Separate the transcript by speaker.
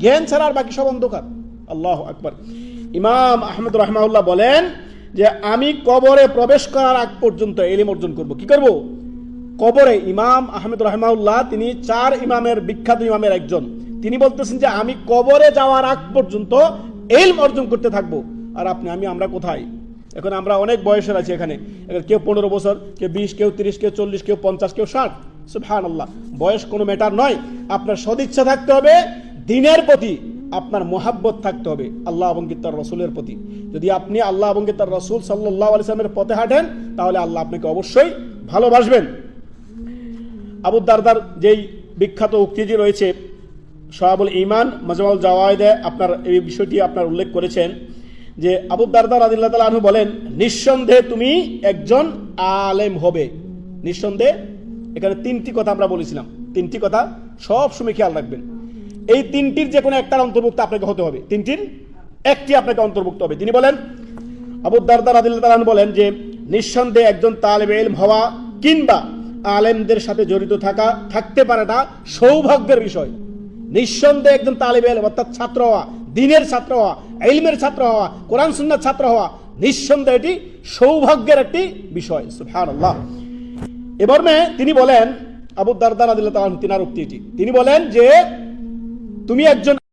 Speaker 1: জ্ঞান ছাড়া আর বাকি সব অন্ধকার। আল্লাহ আকবার। ইমাম আহমদ রহমাউল্লাহ বলেন যে, আমি কবরে প্রবেশ করার আগ পর্যন্ত এলিম অর্জন করব। কি করব? কবরে ইমাম আহমেদ রহমাউল্লাহ তিনি চার ইমামের বিখ্যাত ইমামের একজন। তিনি বলতেছেন যে, আমি কবরে যাওয়ার আগ পর্যন্ত এলম অর্জন করতে থাকব। আর আপনি, আমি, আমরা কোথায়? এখন আমরা অনেক বয়সের আছি এখানে। কেউ পনেরো বছর, কেউ বিশ, কেউ তিরিশ, কেউ চল্লিশ, কেউ পঞ্চাশ, কেউ ষাট। সুবহান আল্লাহ বয়স কোনো ম্যাটার নয়। আপনার সদিচ্ছা থাকতে হবে দিনের প্রতি আপনার মোহাব্বত থাকতে হবে, আল্লাহ এবং তার রসুলের প্রতি। যদি আপনি আল্লাহ এবং তার রসুল সাল্লাহ আলিয়ামের পথে হাঁটেন, তাহলে আল্লাহ আপনাকে অবশ্যই ভালোবাসবেন। আবু দারদার যেই বিখ্যাত উক্তিটি রয়েছে সোহাবুল ইমান মাজমাউল জাওয়ায়দে আপনার এই বিষয়টি আপনার উল্লেখ করেছেন, যে আবু দারদার আদিল্লাহ তালা আনহু বলেন, নিঃসন্দেহে তুমি একজন আলেম হবে। নিঃসন্দেহে এখানে তিনটি কথা আমরা বলেছিলাম। তিনটি কথা সব সময় খেয়াল রাখবেন। এই তিনটির যে কোনো একটার অন্তর্ভুক্ত আপনাকে হতে হবে। তিনটির? একটি আপনাকে অন্তর্ভুক্ত হবে। তিনি বলেন, আবু দারদার আদিল্লাহ বলেন যে, নিঃসন্দেহে একজন তালেব এলম হওয়া কিংবা আলেমদের সাথে জড়িত থাকা, থাকতে পারাটা সৌভাগ্যের বিষয়। নিঃসন্দেহে একজন তালেব এলম অর্থাৎ ছাত্র হওয়া, দিনের ছাত্র হওয়া এলমের ছাত্র হওয়া, কোরআন সুন্নার ছাত্র হওয়া, নিঃসন্দেহে এটি সৌভাগ্যের একটি বিষয়। সুবহানাল্লাহ। এবার মে তিনি বলেন, আবু দারদার আদিল্লাহ তিনার উক্তি এটি। তিনি বলেন যে তুমি একজন